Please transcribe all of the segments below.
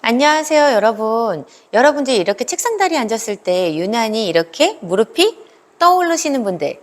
안녕하세요, 여러분. 여러분 들이 이렇게 책상 다리에 앉았을 때 유난히 이렇게 무릎이 떠오르시는 분들.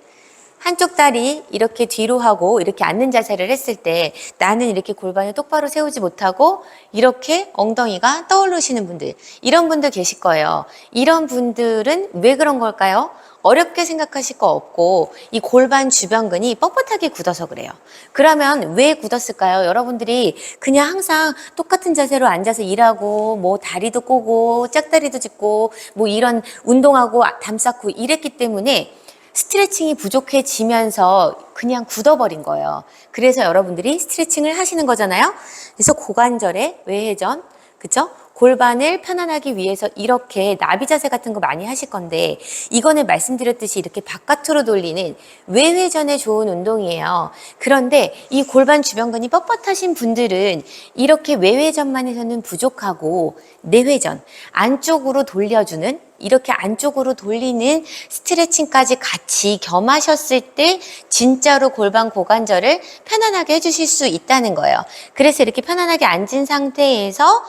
한쪽 다리 이렇게 뒤로 하고 이렇게 앉는 자세를 했을 때 나는 이렇게 골반을 똑바로 세우지 못하고 이렇게 엉덩이가 떠오르시는 분들. 이런 분들 계실 거예요. 이런 분들은 왜 그런 걸까요? 어렵게 생각하실 거 없고 이 골반 주변근이 뻣뻣하게 굳어서 그래요. 그러면 왜 굳었을까요? 여러분들이 그냥 항상 똑같은 자세로 앉아서 일하고 뭐 다리도 꼬고 짝다리도 짚고 뭐 이런 운동하고 담 쌓고 이랬기 때문에 스트레칭이 부족해지면서 그냥 굳어버린 거예요. 그래서 여러분들이 스트레칭을 하시는 거잖아요. 그래서 고관절의 외회전, 그쵸? 골반을 편안하기 위해서 이렇게 나비 자세 같은 거 많이 하실 건데 이거는 말씀드렸듯이 이렇게 바깥으로 돌리는 외회전에 좋은 운동이에요. 그런데 이 골반 주변근이 뻣뻣하신 분들은 이렇게 외회전만 해서는 부족하고 내회전 안쪽으로 돌려주는 이렇게 안쪽으로 돌리는 스트레칭까지 같이 겸하셨을 때 진짜로 골반 고관절을 편안하게 해주실 수 있다는 거예요. 그래서 이렇게 편안하게 앉은 상태에서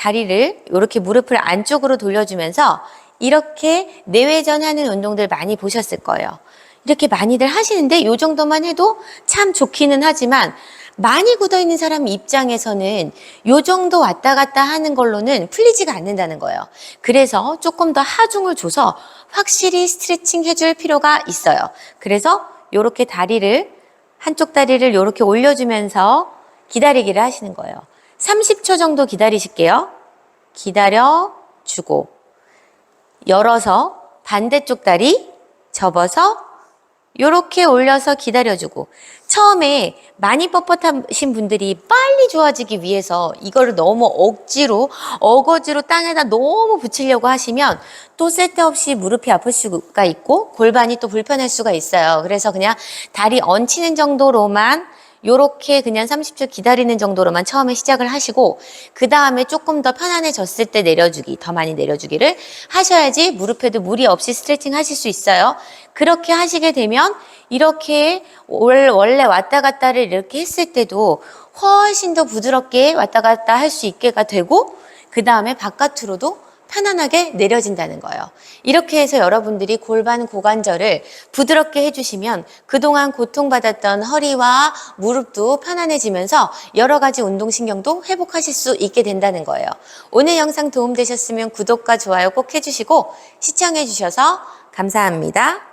다리를 이렇게 무릎을 안쪽으로 돌려주면서 이렇게 내외전 하는 운동들 많이 보셨을 거예요. 이렇게 많이들 하시는데 이 정도만 해도 참 좋기는 하지만 많이 굳어 있는 사람 입장에서는 요 정도 왔다 갔다 하는 걸로는 풀리지가 않는다는 거예요. 그래서 조금 더 하중을 줘서 확실히 스트레칭 해줄 필요가 있어요. 그래서 요렇게 다리를 한쪽 다리를 요렇게 올려주면서 기다리기를 하시는 거예요. 30초 정도 기다리실게요. 기다려 주고 열어서 반대쪽 다리 접어서 요렇게 올려서 기다려주고 처음에 많이 뻣뻣하신 분들이 빨리 좋아지기 위해서 이거를 너무 억지로 어거지로 땅에다 너무 붙이려고 하시면 또 쓸데없이 무릎이 아플 수가 있고 골반이 또 불편할 수가 있어요. 그래서 그냥 다리 얹히는 정도로만 요렇게 그냥 30초 기다리는 정도로만 처음에 시작을 하시고 그 다음에 조금 더 편안해졌을 때 내려주기 더 많이 내려주기를 하셔야지 무릎에도 무리 없이 스트레칭 하실 수 있어요. 그렇게 하시게 되면 이렇게 원래 왔다 갔다를 이렇게 했을 때도 훨씬 더 부드럽게 왔다 갔다 할 수 있게가 되고 그 다음에 바깥으로도 편안하게 내려진다는 거예요. 이렇게 해서 여러분들이 골반 고관절을 부드럽게 해주시면 그동안 고통받았던 허리와 무릎도 편안해지면서 여러 가지 운동신경도 회복하실 수 있게 된다는 거예요. 오늘 영상 도움되셨으면 구독과 좋아요 꼭 해주시고 시청해주셔서 감사합니다.